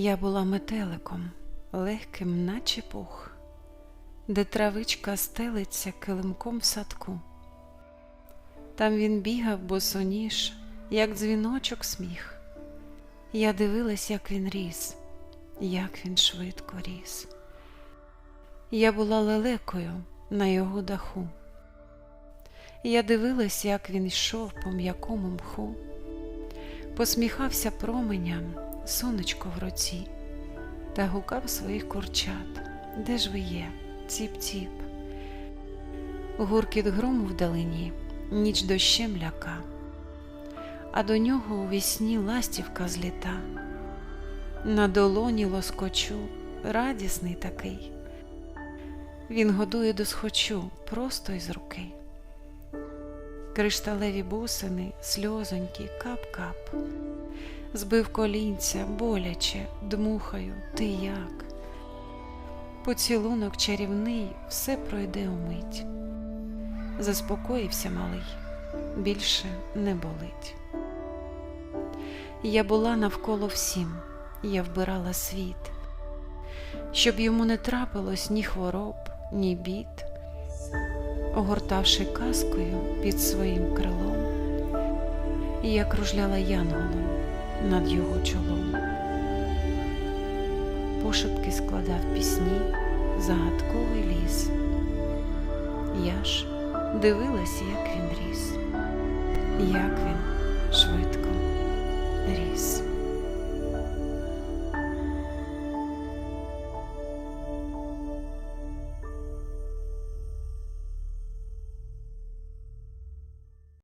Я була метеликом, легким, наче пух, де травичка стелиться килимком в садку. Там він бігав босоніж, як дзвіночок сміх. Я дивилась, як він ріс, як він швидко ріс. Я була лелекою на його даху. Я дивилась, як він йшов по м'якому мху, посміхався променям, сонечко в руці, та гукав своїх курчат. Де ж ви є? Ціп-ціп. Гуркіт грому вдалині, ніч дощем ляка, а до нього у вісні ластівка зліта. На долоні лоскочу, радісний такий. Він годує досхочу просто із руки. Кришталеві бусини, сльозонькі, кап-кап. Збив колінця, боляче, дмухаю, ти як. Поцілунок чарівний все пройде умить. Заспокоївся малий, більше не болить. Я була навколо всім, я вбирала світ, щоб йому не трапилось ні хвороб, ні бід, огортавши казкою під своїм крилом, я кружляла янголом над його чолом. Пошепки складав пісні, загадковий ліс. Я ж дивилась, як він ріс, як він